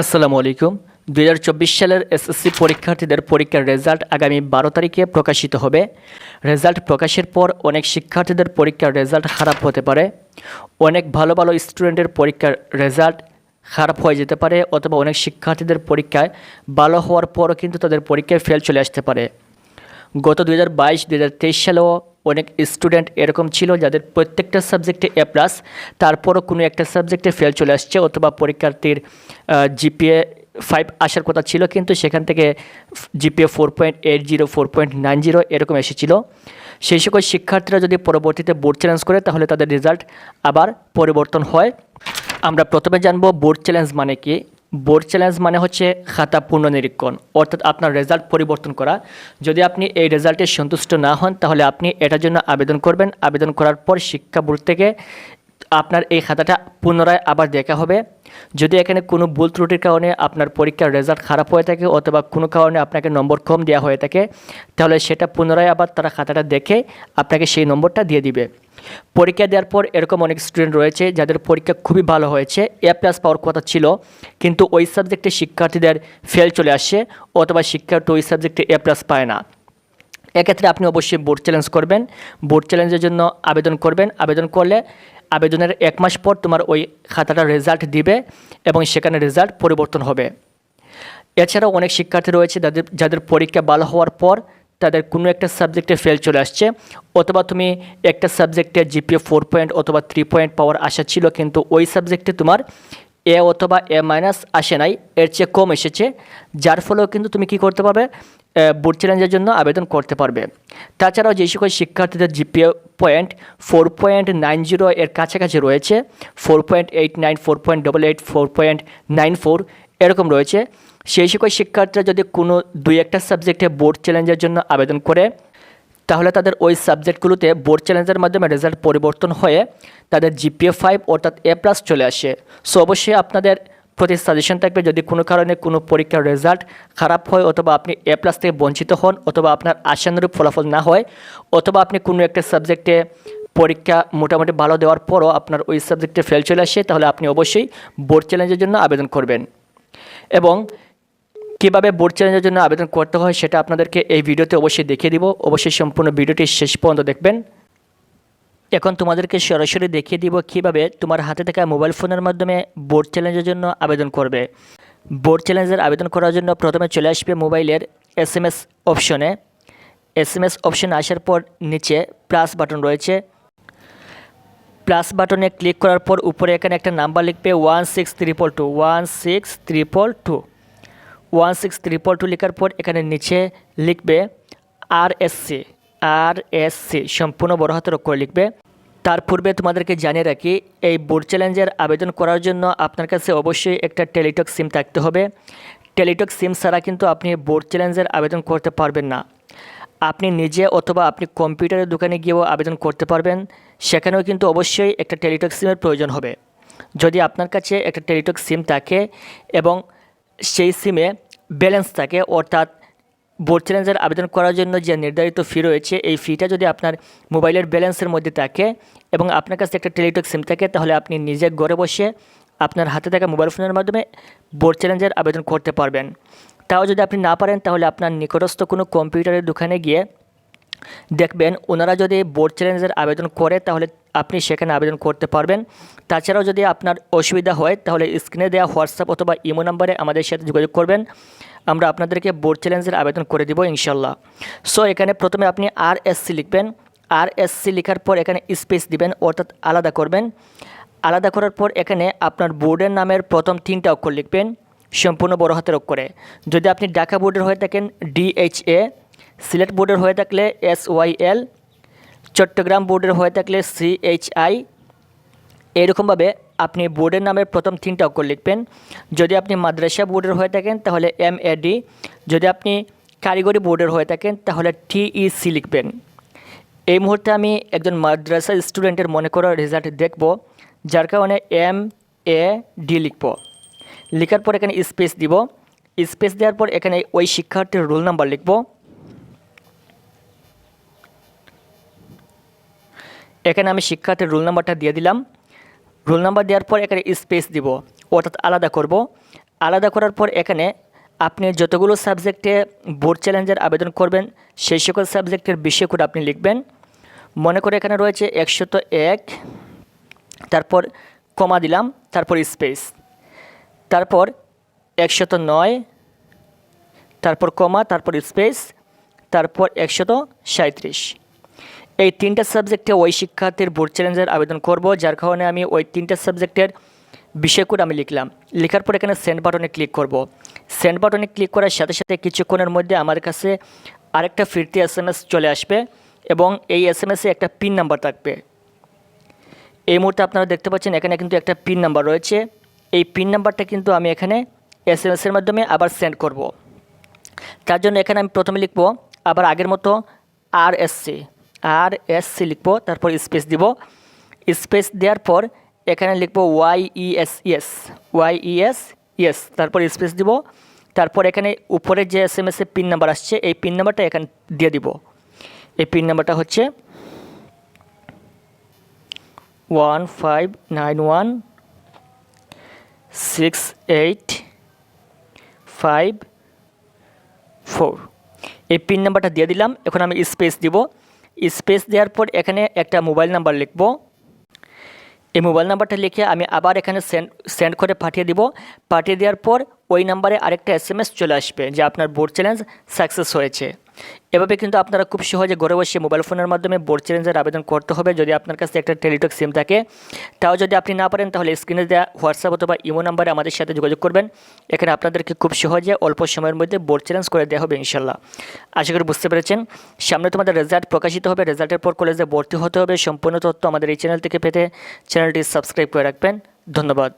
আসসালামু আলাইকুম। দু হাজার চব্বিশ সালের এসএসসি পরীক্ষার্থীদের পরীক্ষার রেজাল্ট আগামী বারো তারিখে প্রকাশিত হবে। রেজাল্ট প্রকাশের পর অনেক শিক্ষার্থীদের পরীক্ষার রেজাল্ট খারাপ হতে পারে। অনেক ভালো ভালো স্টুডেন্টের পরীক্ষার রেজাল্ট খারাপ হয়ে যেতে পারে অথবা অনেক শিক্ষার্থীদের পরীক্ষায় ভালো হওয়ার পরও কিন্তু তাদের পরীক্ষায় ফেল চলে আসতে পারে। গত দুই হাজার বাইশ সালেও অনেক স্টুডেন্ট এরকম ছিল যাদের প্রত্যেকটা সাবজেক্টে এ প্লাস তারপরও কোনো একটা সাবজেক্টে ফেল চলে আসছে অথবা পরীক্ষার্থীর জিপিএ ফাইভ আসার কথা ছিল, কিন্তু সেখান থেকে GPA four point eight zero four point nine zero এরকম এসেছিল। সেই সকল শিক্ষার্থীরা যদি পরবর্তীতে বোর্ড চ্যালেঞ্জ করে, তাহলে তাদের রেজাল্ট আবার পরিবর্তন হয়। আমরা প্রথমে জানব বোর্ড চ্যালেঞ্জ মানে কি? বোর্ড চ্যালেঞ্জ মানে হচ্ছে খাতা পুনর্নিরীক্ষণ অর্থাৎ আপনার রেজাল্ট পরিবর্তন করা। যদি আপনি এই রেজাল্টে সন্তুষ্ট না হন, তাহলে আপনি এটার জন্য আবেদন করবেন। আবেদন করার পর শিক্ষা বোর্ড থেকে আপনার এই খাতাটা পুনরায় আবার দেখা হবে। যদি এখানে কোনো ভুল ত্রুটির কারণে আপনার পরীক্ষার রেজাল্ট খারাপ হয়ে থাকে অথবা কোনো কারণে আপনাকে নম্বর কম দেওয়া হয়ে থাকে, তাহলে সেটা পুনরায় আবার তারা খাতাটা দেখে আপনাকে সেই নম্বরটা দিয়ে দিবে। পরীক্ষা দেওয়ার পর এরকম অনেক স্টুডেন্ট রয়েছে, যাদের পরীক্ষা খুবই ভালো হয়েছে এ প্লাস পাওয়ার কথা ছিল, কিন্তু ওই সাবজেক্টে শিক্ষার্থীদের ফেল চলে আসে, অথবা শিক্ষার্থী ওই সাবজেক্টে এ প্লাস পায় না। এক্ষেত্রে আপনি অবশ্যই বোর্ড চ্যালেঞ্জ করবেন। বোর্ড চ্যালেঞ্জের জন্য আবেদন করবেন। আবেদন করলে আবেদনের এক মাস পর তোমার ওই খাতাটার রেজাল্ট দিবে এবং সেখানে রেজাল্ট পরিবর্তন হবে। এছাড়াও অনেক শিক্ষার্থী রয়েছে, যাদের যাদের পরীক্ষা ভালো হওয়ার পর তাদের কোনো একটা সাবজেক্টে ফেল চলে আসছে, অথবা তুমি একটা সাবজেক্টে জিপিএ ফোর পয়েন্ট অথবা থ্রি পয়েন্ট পাওয়ার আশা ছিল, কিন্তু ওই সাবজেক্টে তোমার এ অথবা এ মাইনাস আসে নাই, এর চেয়ে কম এসেছে, যার ফলেও কিন্তু তুমি কি করতে পারবে? বোর্ড চ্যালেঞ্জের জন্য আবেদন করতে পারবে। তাছাড়াও যে সকল শিক্ষার্থীদের GPA point four point nine zero এর কাছাকাছি রয়েছে four point eight nine four point double eight four point nine four এরকম রয়েছে। সেই সকল শিক্ষার্থীরা যদি কোনো দুই একটা সাবজেক্টে বোর্ড চ্যালেঞ্জের জন্য আবেদন করে, তাহলে তাদের ওই সাবজেক্টগুলোতে বোর্ড চ্যালেঞ্জের মাধ্যমে রেজাল্ট পরিবর্তন হয়ে তাদের জিপিএ ফাইভ অর্থাৎ এ প্লাস চলে আসে। সো অবশ্যই আপনাদের প্রতি সাজেশন থাকবে যদি কোনো কারণে কোনো পরীক্ষার রেজাল্ট খারাপ হয় অথবা আপনি এ প্লাস থেকে বঞ্চিত হন অথবা আপনার আশানুরূপ ফলাফল না হয়, অথবা আপনি কোনো একটা সাবজেক্টে পরীক্ষা মোটামুটি ভালো দেওয়ার পরও আপনার ওই সাবজেক্টে ফেল চলে আসে, তাহলে আপনি অবশ্যই বোর্ড চ্যালেঞ্জের জন্য আবেদন করবেন। এবং কীভাবে বোর্ড চ্যালেঞ্জের জন্য আবেদন করতে হয় সেটা আপনাদেরকে এই ভিডিওতে অবশ্যই দেখিয়ে দিব। অবশ্যই সম্পূর্ণ ভিডিওটি শেষ পর্যন্ত দেখবেন। এখন তোমাদেরকে সরাসরি দেখিয়ে দিব কীভাবে তোমার হাতে থাকা মোবাইল ফোনের মাধ্যমে বোর্ড চ্যালেঞ্জের জন্য আবেদন করবে। বোর্ড চ্যালেঞ্জের আবেদন করার জন্য প্রথমে চলে আসবে মোবাইলের এস এম এস অপশনে এস এম এস অপশনে আসার পর নিচে প্লাস বাটন রয়েছে। প্লাস বাটনে ক্লিক করার পর উপরে এখানে একটা নাম্বার লিখবে ওয়ান সিক্স ত্রিপল টু ওয়ান সিক্স ত্রিপল টু ওয়ান সিক্স ত্রিপল টু লেখার পর এখানে নিচে লিখবে আর S C R S C সম্পূর্ণ বড় হাতের অক্ষরে লিখবে। তার পূর্বে তোমাদেরকে জানিয়ে রাখি, এই বোর্ড চ্যালেঞ্জের আবেদন করার জন্য আপনার কাছে অবশ্যই একটা টেলিটক সিম থাকতে হবে। টেলিটক সিম ছাড়া কিন্তু আপনি বোর্ড চ্যালেঞ্জের আবেদন করতে পারবেন না। আপনি নিজে অথবা আপনি কম্পিউটারের দোকানে গিয়েও আবেদন করতে পারবেন। সেখানেও কিন্তু অবশ্যই একটা টেলিটক সিমের প্রয়োজন হবে। যদি আপনার কাছে একটা টেলিটক সিম থাকে এবং সেই সিমে ব্যালেন্স থাকে, অর্থাৎ বোর্ড চ্যালেঞ্জের আবেদন করার জন্য যে নির্ধারিত ফি রয়েছে, এই ফিটা যদি আপনার মোবাইলের ব্যালেন্সের মধ্যে থাকে এবং আপনার কাছে একটা টেলিটক সিম থাকে, তাহলে আপনি নিজে ঘরে বসে আপনার হাতে থাকা মোবাইল ফোনের মাধ্যমে বোর্ড চ্যালেঞ্জের আবেদন করতে পারবেন। তাও যদি আপনি না পারেন, তাহলে আপনার নিকটস্থ কোনো কম্পিউটারের দোকানে গিয়ে দেখবেন, ওনারা যদি বোর্ড চ্যালেঞ্জের আবেদন করে, তাহলে আপনি সেখানে আবেদন করতে পারবেন। তাছাড়াও যদি আপনার অসুবিধা হয়, তাহলে স্ক্রিনে দেওয়া হোয়াটসঅ্যাপ অথবা ইমো নাম্বারে আমাদের সাথে যোগাযোগ করবেন। আমরা আপনাদেরকে বোর্ড চ্যালেঞ্জের আবেদন করে দিব ইনশাল্লাহ সো এখানে প্রথমে আপনি আর লিখবেন। আর লেখার পর এখানে স্পেস দিবেন, অর্থাৎ আলাদা করবেন। আলাদা করার পর এখানে আপনার বোর্ডের নামের প্রথম তিনটা অক্ষর লিখবেন। সম্পূর্ণ বড় হাতের অক্ষরে যদি আপনি ঢাকা বোর্ডের হয়ে থাকেন ডিএইচএ সিলেট বোর্ডের হয়ে থাকলে এস ওয়াই এল চট্টগ্রাম বোর্ডের হয়ে থাকলে সিএইচআই এরকমভাবে আপনি বোর্ডের নামের প্রথম তিনটা অক্ষর লিখবেন। যদি আপনি মাদ্রাসা বোর্ডের হয়ে থাকেন, তাহলে এম এ ডি যদি আপনি কারিগরি বোর্ডের হয়ে থাকেন, তাহলে টিইসি লিখবেন। এই মুহূর্তে আমি একজন মাদ্রাসা স্টুডেন্টের মনে করা রেজাল্ট দেখব, যার কারণে এম এ ডি লিখব। লেখার পর এখানে স্পেস দিব। স্পেস দেওয়ার পর এখানে ওই শিক্ষার্থীর রোল নাম্বার লিখব। এখানে আমি শিক্ষার্থীর রোল নাম্বারটা দিয়ে দিলাম। রোল নাম্বার দেওয়ার পর এখানে স্পেস দিব। অর্থাৎ আলাদা করব। আলাদা করার পর এখানে আপনি যতগুলো সাবজেক্টে বোর্ড চ্যালেঞ্জের আবেদন করবেন, সেই সকল সাবজেক্টের বিষয় করে আপনি লিখবেন। মনে করে এখানে রয়েছে একশত এক, তারপর কমা দিলাম, তারপর স্পেস তারপর একশত নয়, তারপর কমা, তারপর স্পেস, তারপর একশত সাঁত্রিশ এই তিনটা সাবজেক্টে ওই শিক্ষার্থীর বোর্ড চ্যালেঞ্জের আবেদন করব, যার কারণে আমি ওই তিনটা সাবজেক্টের বিষয় করে আমি লিখলাম। লেখার পর এখানে সেন্ড বাটনে ক্লিক করব। সেন্ড বাটনে ক্লিক করার সাথে সাথে কিছুক্ষণের মধ্যে আমার কাছে আরেকটা ফিরতি এস এম এস চলে আসবে এবং এই এস এম এসে একটা পিন নাম্বার থাকবে। এই মুহূর্তে আপনারা দেখতে পাচ্ছেন এখানে কিন্তু একটা পিন নাম্বার রয়েছে। এই পিন নাম্বারটা কিন্তু আমি এখানে এস এম এসের মাধ্যমে আবার সেন্ড করব। তার জন্য এখানে আমি প্রথমে লিখব আবার আগের মতো R S C R S C লিখব, তারপর স্পেস দিব। স্পেস দেওয়ার পর এখানে লিখব Y E S ES Y E S ES তারপর স্পেস দিব। তারপর এখানে উপরে যে এস এম এসের পিন নাম্বার আসছে, এই পিন নাম্বারটা এখানে দিয়ে দিব। এই পিন নাম্বারটা হচ্ছে one five nine one six eight five four এই পিন নাম্বারটা দিয়ে দিলাম। এখন আমি স্পেস দিব। স্পেস দেওয়ার পর এখানে একটা মোবাইল নাম্বার লিখব। এই মোবাইল নাম্বারটা লিখে আমি আবার এখানে সেন্ড সেন্ড করে পাঠিয়ে দিব। পাঠিয়ে দেওয়ার পর ওই নাম্বারে আরেকটা এস চলে আসবে, যে আপনার বোর্ড চ্যালেঞ্জ সাকসেস হয়েছে। এভাবে কিন্তু আপনারা খুব সহজে ঘরে বসে মোবাইল ফোনের মাধ্যমে বোর্ড চ্যালেঞ্জের আবেদন করতে হবে যদি আপনার কাছে একটা টেলিটক সিম থাকে। তাও যদি আপনি না পারেন, তাহলে স্ক্রিনে দেওয়া হোয়াটসঅ্যাপ অথবা ইমো নাম্বারে আমাদের সাথে যোগাযোগ করবেন। এখানে আপনাদেরকে খুব সহজে অল্প সময়ের মধ্যে বোর্ড চ্যালেঞ্জ করে দেওয়া হবে ইনশাল্লাহ আশা করি বুঝতে পেরেছেন। সামনে তোমাদের রেজাল্ট প্রকাশিত হবে। রেজাল্টের পর কলেজে ভর্তি হতে হবে। সম্পূর্ণ তথ্য আমাদের এই চ্যানেল থেকে পেতে চ্যানেলটি সাবস্ক্রাইব করে রাখবেন। ধন্যবাদ।